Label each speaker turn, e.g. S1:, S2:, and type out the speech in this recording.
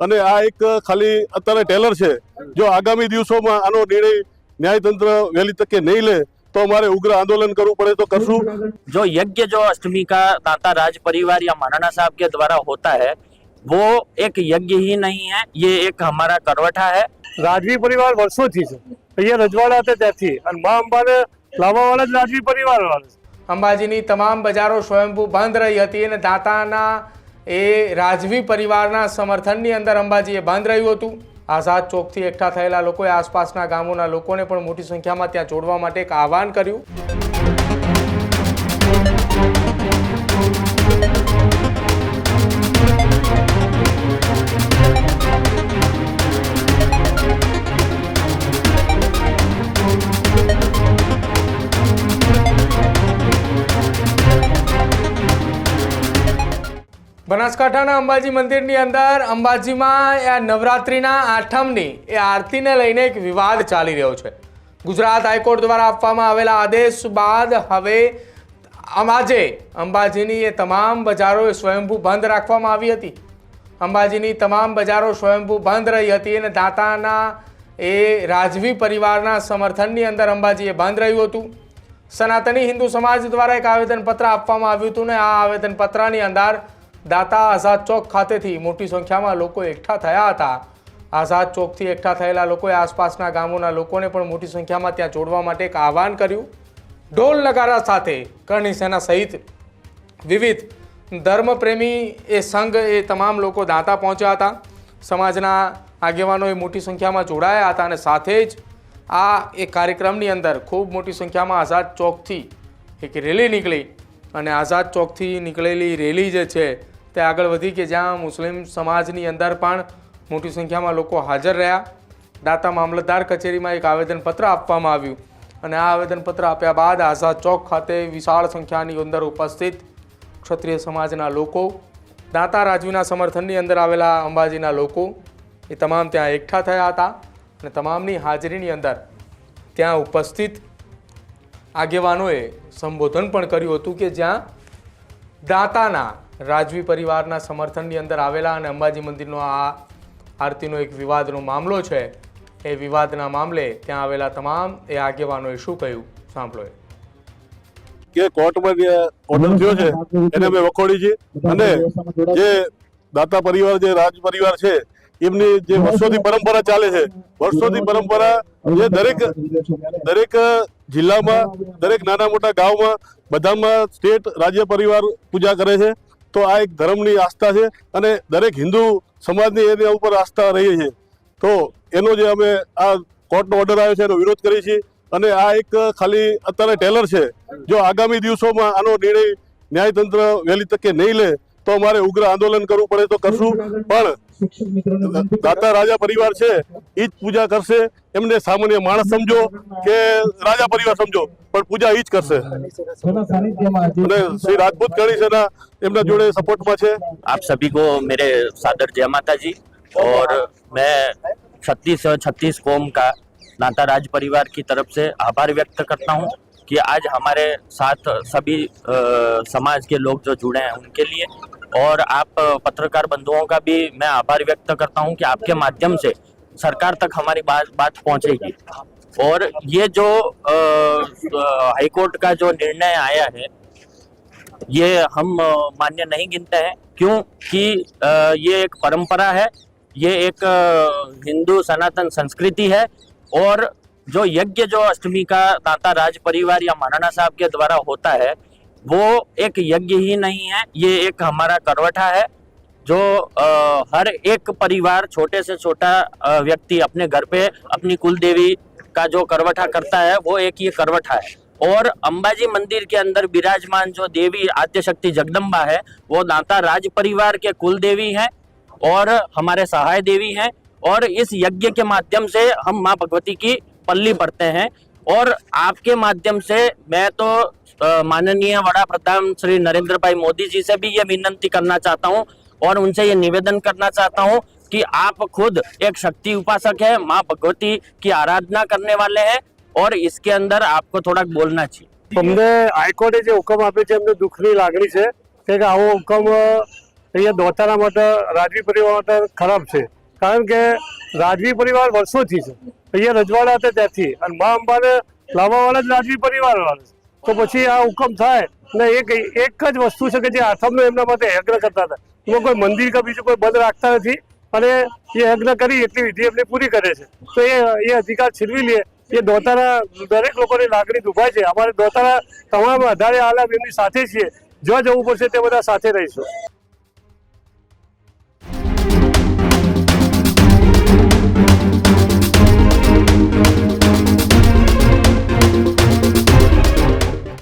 S1: અને આ એક ખાલી અત્યારે ટેલર છે જો આગામી દિવસોમાં આનો નિર્ણય ન્યાયતંત્ર વહેલી તકે નહીં લે તો અમારે ઉગ્ર આંદોલન કરવું પડે તો કરશું
S2: जो यज्ञ जो अष्टमी का दाता राज परिवार या महाराणा साहब के द्वारा होता है वो एक यज्ञ ही नहीं है ये एक हमारा करवटा है
S3: રાજવી પરિવાર વર્ષોથી છે અહીંયા રજવાડા હતા ત્યાંથી અને મા અંબાને લાવવાવાળા જ રાજવી પરિવાર વાળા છે
S4: અંબાજીની તમામ બજારો સ્વયંભૂ બંધ રહી હતી અને દાતાના એ રાજવી પરિવારના સમર્થનની અંદર અંબાજીએ બંધ રહ્યું હતું. આઝાદ ચોકથી એકઠા થયેલા લોકોએ આસપાસના ગામોના લોકોને પણ મોટી સંખ્યામાં ત્યાં જોડવા માટે એક આહવાન કર્યું. બનાસકાંઠાના અંબાજી મંદિરની અંદર અંબાજીમાં આ નવરાત્રિના આઠમની એ આરતીને લઈને એક વિવાદ ચાલી રહ્યો છે. ગુજરાત હાઈકોર્ટ દ્વારા આપવામાં આવેલા આદેશ બાદ હવે આજે અંબાજીની એ તમામ બજારો સ્વયંભૂ બંધ રાખવામાં આવી હતી. અંબાજીની તમામ બજારો સ્વયંભૂ બંધ રહી હતી અને દાતાના એ રાજવી પરિવારના સમર્થનની અંદર અંબાજીએ બંધ રહ્યું હતું. સનાતની હિન્દુ સમાજ દ્વારા એક આવેદનપત્ર આપવામાં આવ્યું હતું ને આ આવેદનપત્રની અંદર દાતા આઝાદ ચોક ખાતેથી મોટી સંખ્યામાં લોકો એકઠા થયા હતા. આઝાદ ચોકથી એકઠા થયેલા લોકોએ આસપાસના ગામોના લોકોને પણ મોટી સંખ્યામાં ત્યાં જોડવા માટે એક આહવાન કર્યું. ઢોલ નગારા સાથે કરણી સેના સહિત વિવિધ ધર્મપ્રેમી એ સંઘ એ તમામ લોકો દાંતા પહોંચ્યા હતા. સમાજના આગેવાનોએ મોટી સંખ્યામાં જોડાયા હતા અને સાથે જ આ એક કાર્યક્રમની અંદર ખૂબ મોટી સંખ્યામાં આઝાદ ચોકથી એક રેલી નીકળી અને આઝાદ ચોકથી નીકળેલી રેલી જે છે તે આગળ વધી કે જ્યાં મુસ્લિમ સમાજની અંદર પણ મોટી સંખ્યામાં લોકો હાજર રહ્યા. દાતા મામલતદાર કચેરીમાં એક આવેદનપત્ર આપવામાં આવ્યું અને આ આવેદનપત્ર આપ્યા બાદ આઝાદ ચોક ખાતે વિશાળ સંખ્યાની અંદર ઉપસ્થિત ક્ષત્રિય સમાજના લોકો, દાતા રાજવીના સમર્થનની અંદર આવેલા અંબાજીના લોકો એ તમામ ત્યાં એકઠા થયા હતા અને તમામની હાજરીની અંદર ત્યાં ઉપસ્થિત આગેવાનોએ સંબોધન પણ કર્યું હતું કે જ્યાં દાતાના રાજવી પરિવારના સમર્થનની અંદર આવેલા અને અંબાજી મંદિરનો આ આરતીનો એક વિવાદનો મામલો છે. એ વિવાદના મામલે ત્યાં આવેલા તમામ એ આગેવાનોએ શું કહ્યું? સાંભળો
S1: કે કોર્ટમાં જે ઓર્ડર થયો છે, એને અમે વખોડી છે અને જે દાતા પરિવાર, જે રાજ પરિવાર છે, એમની જે વર્ષોથી પરંપરા ચાલે છે, વર્ષોથી પરંપરા જે દરેક દરેક જિલ્લામાં, દરેક નાના મોટા ગામમાં, બધામાં સ્ટેટ રાજ્ય પરિવાર પૂજા કરે છે. તો આ એક ધર્મની આસ્થા છે અને દરેક હિન્દુ સમાજની એના ઉપર આસ્થા રહી છે. તો એનો જે અમે આ કોર્ટનો ઓર્ડર આવ્યો છે એનો વિરોધ કરીએ છીએ અને આ એક ખાલી અત્યારે ટેલર છે. જો આગામી દિવસોમાં આનો નિર્ણય ન્યાયતંત્ર વહેલી તકે નહીં લે તો અમારે ઉગ્ર આંદોલન કરવું પડે તો કરશું. પણ દાતા રાજા પરિવાર છે એ જ પૂજા કરશે એમને સામાન્ય માણસ સમજો કે રાજા પરિવાર સમજો પણ પૂજા એ જ કરશે અને શ્રી રાજપૂત ગણી સેના એમના જોડે સપોર્ટમાં છે
S2: आप सभी को मेरे सादर जय माता जी और मैं छत्तीस छत्तीस कौम का नाता राज परिवार की तरफ से आभार व्यक्त करता हूँ कि आज हमारे साथ सभी अ, समाज के लोग जो जुड़े हैं उनके लिए और आप पत्रकार बंधुओं का भी मैं आभार व्यक्त करता हूँ कि आपके माध्यम से सरकार तक हमारी बात बात पहुँचेगी। और ये जो हाईकोर्ट का जो निर्णय आया है, ये हम मान्य नहीं गिनते हैं। क्योंकि ये एक परंपरा है, ये एक हिंदू सनातन संस्कृति है, और जो यज्ञ जो अष्टमी का दाता राज परिवार या महाराणा साहब के द्वारा होता है वो एक यज्ञ ही नहीं है ये एक हमारा करवटा है जो अ, हर एक परिवार छोटे से छोटा व्यक्ति अपने घर पे अपनी कुल देवी का जो करवटा करता है वो एक ये करवटा है। और अंबाजी मंदिर के अंदर विराजमान जो देवी आद्य शक्ति जगदम्बा है वो दाता राज परिवार के कुल देवी हैं और हमारे सहाय देवी हैं। और इस यज्ञ के माध्यम से हम माँ भगवती की पल्ली पढ़ते हैं। और आपके माध्यम से मैं तो अ, माननीय वड़ा प्रधान श्री नरेंद्र भाई मोदी जी से भी ये विनंती करना चाहता हूँ और उनसे ये निवेदन करना चाहता हूँ कि आप खुद एक शक्ति उपासक है माँ भगवती की आराधना करने वाले हैं और इसके अंदर आपको थोड़ा बोलना चाहिए
S3: અમને હાઈકોર્ટે જે હુકમ આપ્યો છે એમને દુઃખની લાગણી છે કે આવો હુકમ અહીંયા દોતારા માટે રાજવી પરિવાર માટે ખરાબ છે કારણ કે રાજવી પરિવાર વર્ષોથી છે અહીંયા રજવાડા હતા ત્યાંથી. અને મા અંબાને લાવવાવાળા જ રાજવી પરિવાર વાળા તો પછી આ હુકમ થાય. ને એક એક જ વસ્તુ છે કે જે આથમનો એમના માટે યજ્ઞ કરતા હતા. એમાં કોઈ મંદિર કે બીજું કોઈ બંધ રાખતા નથી. અને એ યજ્ઞ કરી એટલી વિધિ એમની પૂરી કરે છે. તો એ એ અધિકાર છીનવી લે. એ દોતારા, દરેક લોકોની લાગણી દુભાય છે. અમારે દોતારા તમામ આધારે આલમ એમની સાથે છીએ. જ્યાં જવું પડશે તે બધા સાથે રહીશું.